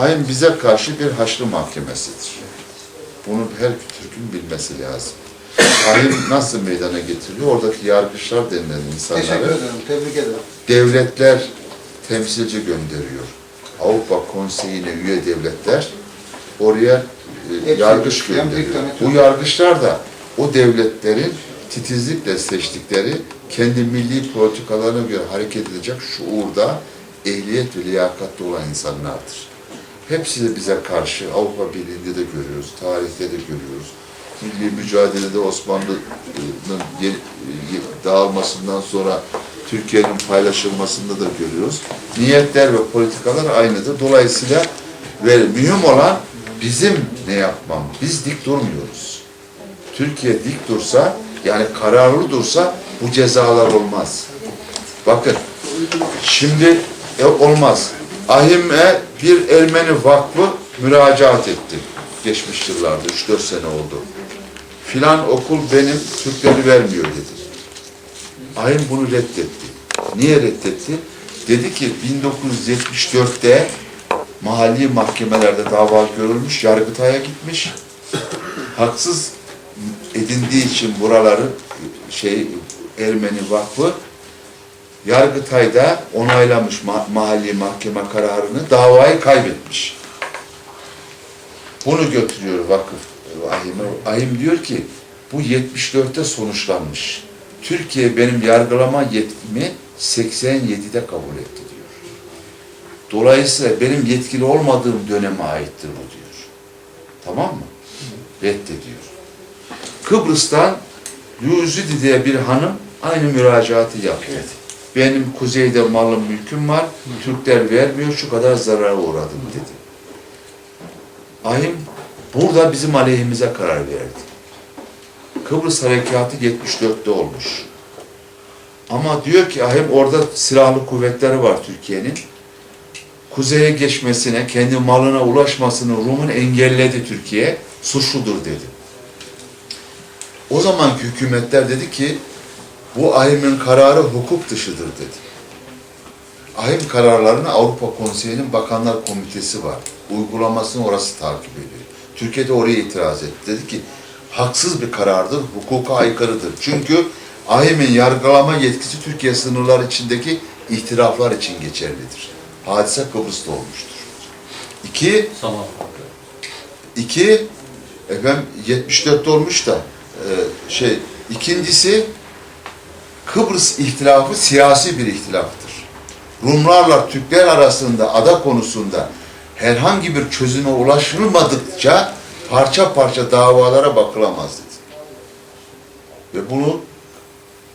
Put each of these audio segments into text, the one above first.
Ahim bize karşı bir haçlı mahkemesidir. Bunu her Türk'ün bilmesi lazım. Ahim nasıl meydana getiriliyor? Oradaki yargıçlar denilen Teşekkür insanları ederim. Tebrik ederim. devletler temsilci gönderiyor. Avrupa Konseyi'ne üye devletler oraya e, yargıç gönderiyor. Bu yargıçlar da o devletlerin titizlikle seçtikleri kendi milli politikalarına göre hareket edecek şuurda ehliyet ve liyakatli olan insanlardır. Hepsi de bize karşı Avrupa Birliği'nde de görüyoruz, tarihte de görüyoruz. Milli mücadelede Osmanlı'nın dağılmasından sonra Türkiye'nin paylaşılmasında da görüyoruz. Niyetler ve politikalar aynıdır. Dolayısıyla ve mühim olan bizim ne yapmam. Biz dik durmuyoruz. Türkiye dik dursa, yani kararlı dursa bu cezalar olmaz. Bakın, şimdi e, olmaz. Ahim'e bir Ermeni vakfı müracaat etti. Geçmiş yıllarda, 3-4 sene oldu. Filan okul benim Türkleri vermiyor dedi. Ahim bunu reddetti. Niye reddetti? Dedi ki 1974'te mahalli mahkemelerde dava görülmüş, Yargıtay'a gitmiş. Haksız edindiği için buraları şey Ermeni Vakfı Yargıtay'da onaylamış ma- mahalli mahkeme kararını, davayı kaybetmiş. Bunu götürüyor vakıf Ahim'e. Ahim diyor ki bu 74'te sonuçlanmış. Türkiye benim yargılama yetkimi 87'de kabul etti diyor. Dolayısıyla benim yetkili olmadığım döneme aittir bu diyor. Tamam mı? Reddediyor. Kıbrıs'tan Luzidi diye bir hanım aynı müracaatı yaptı. Benim kuzeyde malım mülküm var, Türkler vermiyor, şu kadar zarara uğradım dedi. Ahim burada bizim aleyhimize karar verdi. Kıbrıs harekatı 74'te olmuş. Ama diyor ki Ahim orada silahlı kuvvetleri var Türkiye'nin. Kuzeye geçmesine, kendi malına ulaşmasını Rum'un engelledi Türkiye. Suçludur dedi. O zamanki hükümetler dedi ki bu Ahim'in kararı hukuk dışıdır dedi. Ahim kararlarını Avrupa Konseyi'nin Bakanlar Komitesi var. Uygulamasını orası takip ediyor. Türkiye'de oraya itiraz etti. Dedi ki haksız bir karardır, hukuka aykırıdır. Çünkü Ahim'in yargılama yetkisi Türkiye sınırları içindeki ihtilaflar için geçerlidir. Hadise Kıbrıs'ta olmuştur. İki, Tamam. İki, efendim 74'te olmuş da e, şey, ikincisi Kıbrıs ihtilafı siyasi bir ihtilaftır. Rumlarla Türkler arasında ada konusunda herhangi bir çözüme ulaşılmadıkça parça parça davalara bakılamaz dedi. Ve bunu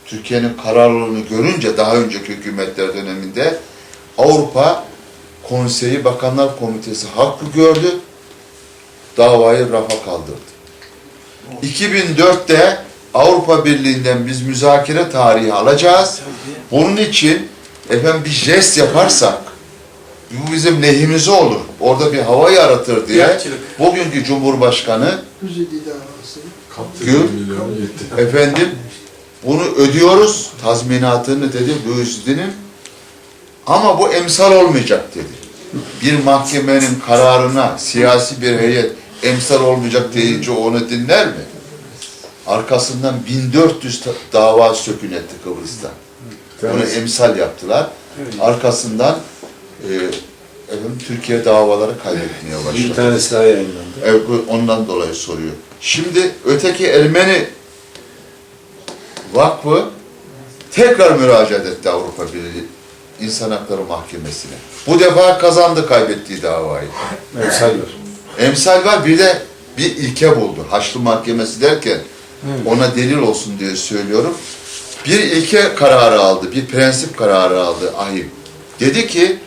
Türkiye'nin kararlılığını görünce daha önceki hükümetler döneminde Avrupa Konseyi Bakanlar Komitesi hakkı gördü davayı rafa kaldırdı. 2004'te Avrupa Birliği'nden biz müzakere tarihi alacağız. Bunun için efendim bir jest yaparsak bu bizim lehimize olur. Orada bir hava yaratır diye bugünkü Cumhurbaşkanı. Gül, efendim bunu ödüyoruz tazminatını dedi bu üstünün ama bu emsal olmayacak dedi. Bir mahkemenin kararına siyasi bir heyet emsal olmayacak deyince onu dinler mi? Arkasından 1400 ta- dava sökün etti Kıbrıs'ta. Bunu emsal yaptılar. Arkasından e, efendim, Türkiye davaları kaybetmeye başladı. Bir tanesi daha yayınlandı. Evet, ondan dolayı soruyor. Şimdi öteki Ermeni vakfı tekrar müracaat etti Avrupa Birliği İnsan Hakları Mahkemesi'ne. Bu defa kazandı kaybettiği davayı. Emsal var. Emsal var bir de bir ilke buldu. Haçlı Mahkemesi derken ona delil olsun diye söylüyorum. Bir ilke kararı aldı, bir prensip kararı aldı Ahim. Dedi ki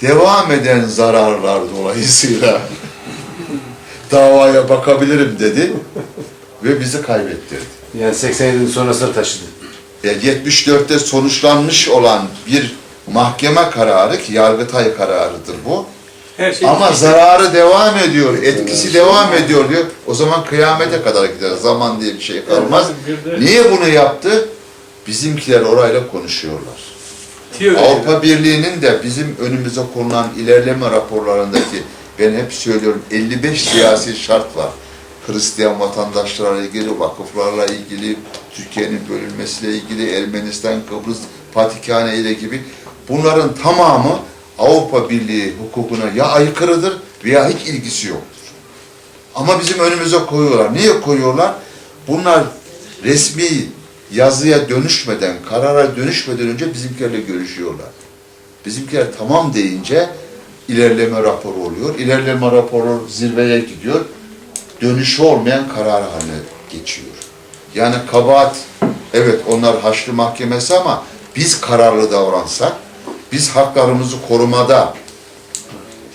devam eden zararlar dolayısıyla davaya bakabilirim dedi ve bizi kaybettirdi. Yani 87'nin sonrasına taşıdı. Yani 74'te sonuçlanmış olan bir mahkeme kararı ki Yargıtay kararıdır bu. Her şey Ama zararı devam ediyor, etkisi devam ediyor diyor. O zaman kıyamete kadar gider. Zaman diye bir şey kalmaz. Niye bunu yaptı? Bizimkiler orayla konuşuyorlar. Öyle. Avrupa Birliği'nin de bizim önümüze konulan ilerleme raporlarındaki ben hep söylüyorum 55 siyasi şart var. Hristiyan vatandaşlarla ilgili, vakıflarla ilgili, Türkiye'nin bölünmesiyle ilgili, Ermenistan, Kıbrıs, Patrikhane ile gibi bunların tamamı Avrupa Birliği hukukuna ya aykırıdır veya hiç ilgisi yoktur. Ama bizim önümüze koyuyorlar. Niye koyuyorlar? Bunlar resmi yazıya dönüşmeden, karara dönüşmeden önce bizimkilerle görüşüyorlar. Bizimkiler tamam deyince ilerleme raporu oluyor. İlerleme raporu zirveye gidiyor. Dönüşü olmayan karar haline geçiyor. Yani kabahat, evet onlar Haçlı Mahkemesi ama biz kararlı davransak, biz haklarımızı korumada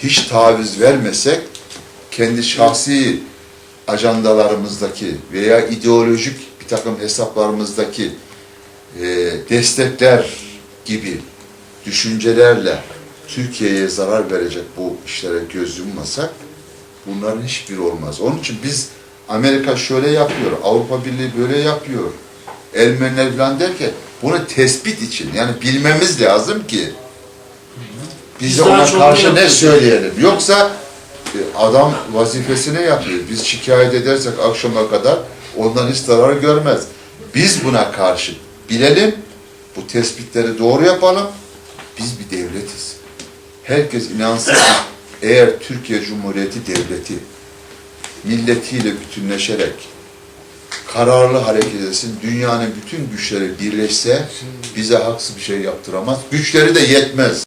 hiç taviz vermesek, kendi şahsi ajandalarımızdaki veya ideolojik bir takım hesaplarımızdaki e, destekler gibi düşüncelerle Türkiye'ye zarar verecek bu işlere göz yummasak bunların hiçbiri olmaz. Onun için biz Amerika şöyle yapıyor, Avrupa Birliği böyle yapıyor, Ermeniler falan derken bunu tespit için yani bilmemiz lazım ki biz de ona karşı ne yapıyoruz. söyleyelim. Yoksa e, adam vazifesini yapıyor. Biz şikayet edersek akşama kadar ondan hiç zarar görmez. Biz buna karşı bilelim, bu tespitleri doğru yapalım. Biz bir devletiz. Herkes inansın eğer Türkiye Cumhuriyeti devleti milletiyle bütünleşerek kararlı hareket etsin, dünyanın bütün güçleri birleşse bize haksız bir şey yaptıramaz. Güçleri de yetmez.